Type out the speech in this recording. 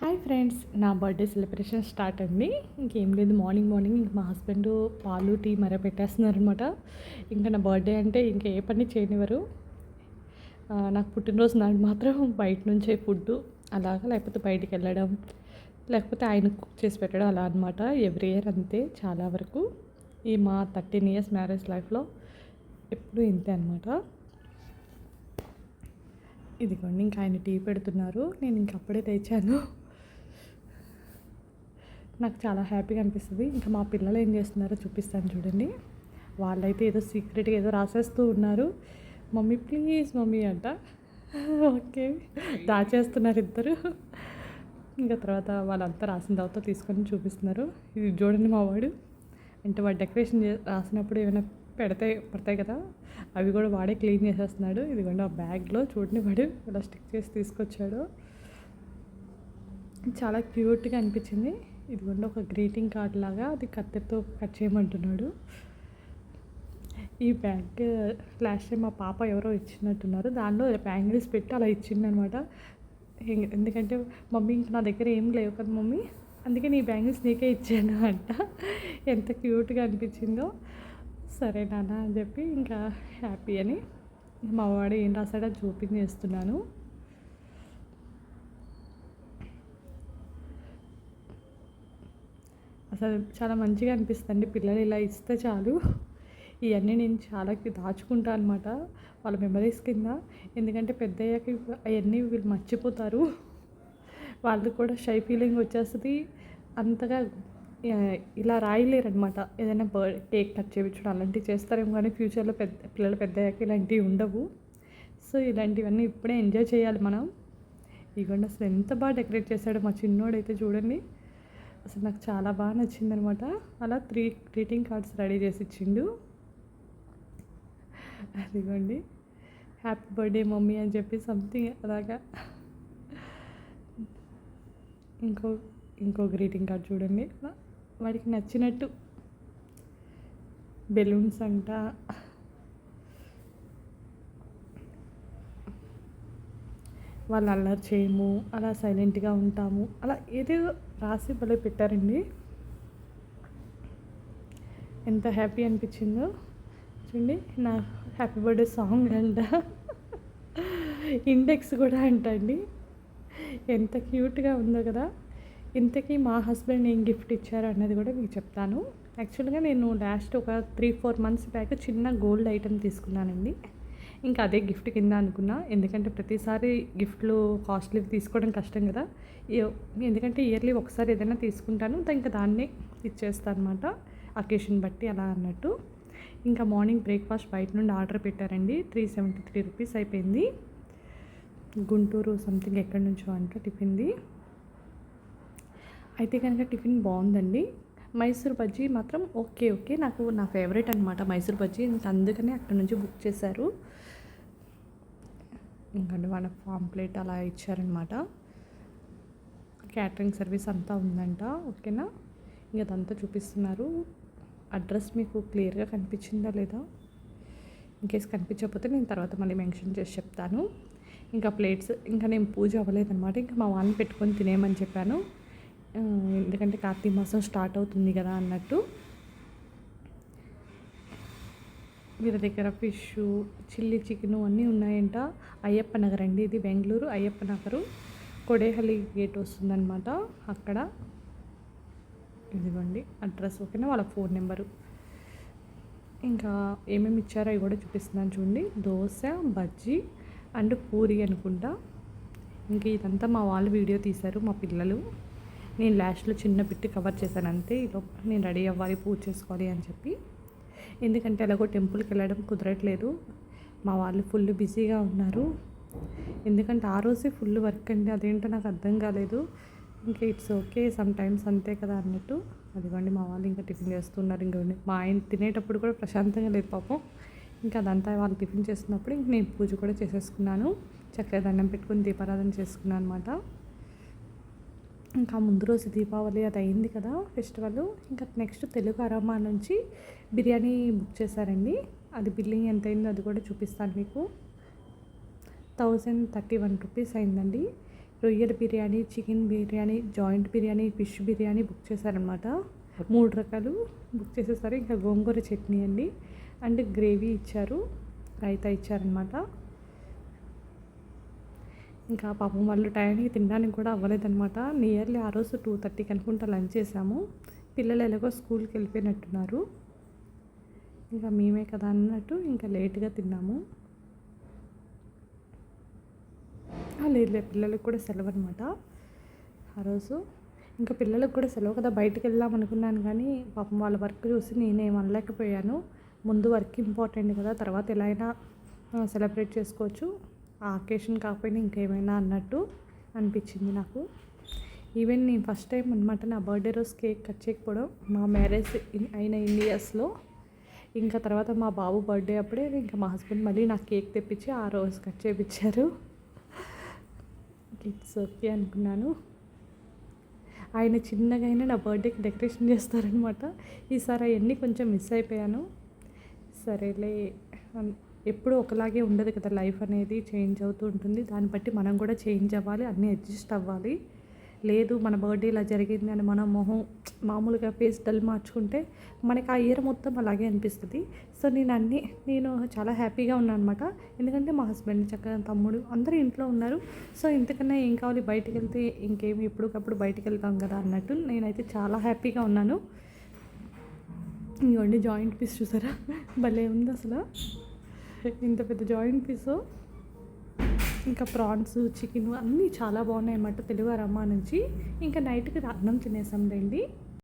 Hi friends నా birthday celebration start అండి. ఇంకేం లేదు మార్నింగ్ మార్నింగ్ ఇంక మా హస్బెండ్ పాలు టీ మర పెట్టేస్తున్నారు అనమాట ఇంకా నా బర్త్డే అంటే ఇంకా ఏ పని చేయనివ్వరు. నాకు పుట్టినరోజు నాడు మాత్రం బయట నుంచే ఫుడ్ అలాగా లేకపోతే బయటికి వెళ్ళడం లేకపోతే ఆయన కుక్ చేసి పెట్టడం అలా అనమాట ఎవ్రీ ఇయర్ అంతే చాలా వరకు. ఈ మా థర్టీన్ ఇయర్స్ మ్యారేజ్ లైఫ్లో ఎప్పుడు ఇంతే అనమాట ఇదిగోండి ఇంకా ఆయన టీ పెడుతున్నారు. నేను ఇంక అప్పుడే తెచ్చాను. నాకు చాలా హ్యాపీగా అనిపిస్తుంది. ఇంకా మా పిల్లలు ఏం చేస్తున్నారో చూపిస్తాను చూడండి. వాళ్ళైతే ఏదో సీక్రెట్గా ఏదో రాసేస్తూ ఉన్నారు. మమ్మీ ప్లీజ్ మమ్మీ అంట. ఓకే. దాచేస్తున్నారు ఇద్దరు. ఇంకా తర్వాత వాళ్ళంతా రాసిన తర్వాత తీసుకొని చూపిస్తున్నారు. ఇది చూడండి మా వాడు. అంటే వాడు డెకరేషన్ చే రాసినప్పుడు ఏమైనా పెడితే పడతాయి కదా అవి కూడా వాడే క్లీన్ చేసేస్తున్నాడు. ఇదిగోండి ఆ బ్యాగ్లో చూడండి వాడు ఇలా స్టిక్ చేసి తీసుకొచ్చాడు. చాలా క్యూట్గా అనిపించింది. ఇదిగోండి ఒక గ్రీటింగ్ కార్డ్ లాగా అది కత్తెరతో కట్ చేయమంటున్నాడు. ఈ బ్యాగ్ లాస్ట్ టైం మా పాప ఎవరో ఇచ్చినట్టున్నారు. దానిలో బ్యాంగిల్స్ పెట్టి అలా ఇచ్చిందనమాట. ఎందుకంటే మమ్మీ ఇంక నా దగ్గర ఏం లేవు కదా మమ్మీ. అందుకే నీ బ్యాంగిల్స్ నీకే ఇచ్చాను అంట. ఎంత క్యూట్గా అనిపించిందో. సరే నాన్న అని చెప్పి ఇంకా హ్యాపీ అని మా వాడు ఏం రాశాడో చూపించేస్తున్నాను. అసలు చాలా మంచిగా అనిపిస్తుంది పిల్లలు ఇలా ఇస్తే చాలు. ఇవన్నీ నేను చాలా దాచుకుంటా అనమాట వాళ్ళ మెమరీస్ కింద. ఎందుకంటే పెద్ద అయ్యాక అవన్నీ వీళ్ళు మర్చిపోతారు. వాళ్ళకి కూడా షై ఫీలింగ్ వచ్చేస్తుంది. అంతగా ఇలా రాయలేరనమాట ఏదైనా బర్త్ కేక్ కట్ చేయించడం అలాంటివి చేస్తారేమో కానీ ఫ్యూచర్లో పెద్ద పిల్లలు పెద్ద అయ్యాక ఇలాంటివి ఉండవు. సో ఇలాంటివన్నీ ఇప్పుడే ఎంజాయ్ చేయాలి మనం. ఇవ్వండి అసలు ఎంత బాగా డెకరేట్ చేశాడో మా చిన్నోడైతే చూడండి. అసలు నాకు చాలా బాగా నచ్చిందనమాట. అలా త్రీ గ్రీటింగ్ కార్డ్స్ రెడీ చేసి ఇచ్చిండు. అదిగోండి. హ్యాపీ బర్త్డే మమ్మీ అని చెప్పి సంథింగ్ అలాగా. ఇంకో ఇంకో గ్రీటింగ్ కార్డ్ చూడండి. వాడికి నచ్చినట్టు. బెలూన్స్ అంట. వాళ్ళు అల్లరి చేయము అలా సైలెంట్గా ఉంటాము. అలా ఏదేదో రాసి భలే పెట్టారండి. ఎంత హ్యాపీ అనిపించిందో. చూడండి నా హ్యాపీ బర్త్డే సాంగ్ అంట. ఇండెక్స్ కూడా అంట అండి ఎంత క్యూట్గా ఉందో కదా. ఇంతకీ మా హస్బెండ్ ఏం గిఫ్ట్ ఇచ్చారు అన్నది కూడా మీకు చెప్తాను. యాక్చువల్గా నేను లాస్ట్ ఒక త్రీ ఫోర్ మంత్స్ బ్యాక్ చిన్న గోల్డ్ ఐటెం తీసుకున్నానండి. ఇంకా అదే గిఫ్ట్ కింద అనుకున్నా. ఎందుకంటే ప్రతిసారి గిఫ్ట్లు కాస్ట్లీవి తీసుకోవడం కష్టం కదా. ఎందుకంటే ఇయర్లీ ఒకసారి ఏదైనా తీసుకుంటాను. ఇంకా దాన్నే ఇచ్చేస్తాను అనమాట అకేషన్ బట్టి అలా అన్నట్టు. ఇంకా మార్నింగ్ బ్రేక్ఫాస్ట్ బయట నుండి ఆర్డర్ పెట్టారండి. త్రీ సెవెంటీ త్రీ రూపీస్ అయిపోయింది. గుంటూరు సంథింగ్ ఎక్కడి నుంచో అంట టిఫిన్ది. అయితే కనుక టిఫిన్ బాగుందండి. మైసూర్ బజ్జీ మాత్రం ఓకే ఓకే. నాకు నా ఫేవరెట్ అనమాట మైసూర్ బజ్జీ. అందుకని అందుకనే అక్కడ నుంచి బుక్ చేశారు. ఇంకండి వాళ్ళ ఫామ్ ప్లేట్ అలా ఇచ్చారనమాట క్యాటరింగ్ సర్వీస్ అంతా ఉందంట ఓకేనా? ఇంక అదంతా చూపిస్తున్నారు. అడ్రస్ మీకు క్లియర్గా కనిపించిందా లేదా? ఇన్కేస్ కనిపించకపోతే నేను తర్వాత మళ్ళీ మెన్షన్ చేసి చెప్తాను. ఇంకా ప్లేట్స్ ఇంకా నేను పూజ అవ్వలేదన్నమాట. ఇంకా మా వాళ్ళని పెట్టుకొని తినేయమని చెప్పాను. ఎందుకంటే కార్తీక మాసం స్టార్ట్ అవుతుంది కదా అన్నట్టు. వీళ్ళ దగ్గర ఫిష్ చిల్లీ చికెన్ అన్నీ ఉన్నాయంట. అయ్యప్ప నగర్ అండి ఇది బెంగళూరు. అయ్యప్ప నగరు కొడేహల్లి గేట్ వస్తుందన్నమాట అక్కడ. ఇదిగోండి అడ్రస్ ఓకేనా? వాళ్ళ ఫోన్ నెంబరు. ఇంకా ఏమేమి ఇచ్చారో అవి కూడా చూపిస్తున్నాను చూడండి. దోశ బజ్జీ అండ్ పూరి అనుకుంటా. ఇంకా ఇదంతా మా వాళ్ళు వీడియో తీశారు మా పిల్లలు. నేను లాస్ట్లో చిన్న పిట్టి కవర్ చేశాను అంతే లోపల నేను రెడీ అవ్వాలి పూజ చేసుకోవాలి అని చెప్పి. ఎందుకంటే ఎలాగో టెంపుల్కి వెళ్ళడం కుదరట్లేదు. మా వాళ్ళు ఫుల్ బిజీగా ఉన్నారు. ఎందుకంటే ఆ రోజే ఫుల్ వర్క్ అండి అదేంటో నాకు అర్థం కాలేదు. ఇంకా ఇట్స్ ఓకే సమ్ టైమ్స్ అంతే కదా అన్నట్టు. అదిగోండి మా వాళ్ళు ఇంకా టిఫిన్ చేస్తున్నారు. ఇంకోండి మా ఆయన తినేటప్పుడు కూడా ప్రశాంతంగా లేదు పాపం. ఇంకా అదంతా వాళ్ళు టిఫిన్ చేస్తున్నప్పుడు ఇంక నేను పూజ కూడా చేసేసుకున్నాను. చక్కగా దండం పెట్టుకుని దీపారాధన చేసుకున్నాను అనమాట ఇంకా ముందు రోజు దీపావళి అది అయింది కదా ఫెస్టివల్. ఇంకా నెక్స్ట్ తెలుగు అరమా నుంచి బిర్యానీ బుక్ చేశారండి. అది బిల్లింగ్ ఎంత అయిందో అది కూడా చూపిస్తాను మీకు. థౌజండ్ థర్టీ వన్ రూపీస్ అయిందండి. రొయ్యల biryani chicken biryani joint biryani fish biryani book చేశారనమాట మూడు రకాలు బుక్ చేసేసారు. ఇంకా గోంగూర చట్నీ అండి. అండ్ గ్రేవీ ఇచ్చారు. రైతా ఇచ్చారనమాట ఇంకా పాపం వాళ్ళు టైంకి తినడానికి కూడా అవ్వలేదనమాట నియర్లీ ఆ రోజు టూ థర్టీకి అనుకుంటా లంచ్ చేసాము పిల్లలు ఎలాగో స్కూల్కి వెళ్ళిపోయినట్టున్నారు. ఇంకా మేమే కదా అన్నట్టు ఇంకా లేట్గా తిన్నాము. లేదు లేదు పిల్లలకు కూడా సెలవు అనమాట ఆ రోజు. ఇంకా పిల్లలకు కూడా సెలవు కదా బయటకు వెళ్దాం అనుకున్నాను కానీ పాపం వాళ్ళ వర్క్ చూసి నేనేం అనలేకపోయాను. ముందు వర్క్ ఇంపార్టెంట్ కదా తర్వాత ఎలా అయినా సెలబ్రేట్ చేసుకోవచ్చు. ఆ అకేషన్ కాకపోయినా ఇంకేమైనా అన్నట్టు అనిపించింది నాకు. ఈవెన్ నేను ఫస్ట్ టైం అనమాట నా బర్త్డే రోజు కేక్ కట్ చేయకపోవడం మా మ్యారేజ్ అయిన ఇన్ ఇయర్స్లో ఇంకా తర్వాత మా బాబు బర్త్డే అప్పుడే ఇంకా మా హస్బెండ్ మళ్ళీ నాకు కేక్ తెప్పించి ఆ రోజు కట్ చేయించారు ఇట్స్ ఓకే అనుకున్నాను. ఆయన చిన్నగా అయినా నా బర్త్డేకి డెకరేషన్ చేస్తారనమాట ఈసారి అవన్నీ కొంచెం మిస్ అయిపోయాను. సరేలే ఎప్పుడూ ఒకలాగే ఉండదు కదా లైఫ్ అనేది చేంజ్ అవుతూ ఉంటుంది. దాన్ని బట్టి మనం కూడా చేంజ్ అవ్వాలి అన్నీ అడ్జస్ట్ అవ్వాలి. లేదు మన బర్త్డే ఇలా జరిగింది అని మన మొహం మామూలుగా ఫేస్ డల్ మార్చుకుంటే మనకి ఆ ఇయర్ మొత్తం అలాగే అనిపిస్తుంది. సో నేను అన్నీ నేను చాలా హ్యాపీగా ఉన్నాను అనమాట ఎందుకంటే మా హస్బెండ్ చక్కగా తమ్ముడు అందరూ ఇంట్లో ఉన్నారు. సో ఇంతకన్నా ఏం కావాలి? బయటకు వెళ్తే ఇంకేమి ఎప్పటికప్పుడు బయటకు వెళ్తాం కదా అన్నట్టు నేనైతే చాలా హ్యాపీగా ఉన్నాను. ఇవ్వండి జాయింట్ పీస్ చూసారా? భలే ఉంది అసలు. ఇంత పెద్ద జాయింట్ పీసు ఇంకా ప్రాన్స్ చికెన్ అన్నీ చాలా బాగున్నాయి అన్నమాట తెలుగు అమ్మ నుంచి. ఇంకా నైట్కి అన్నం తినేసాం రండి.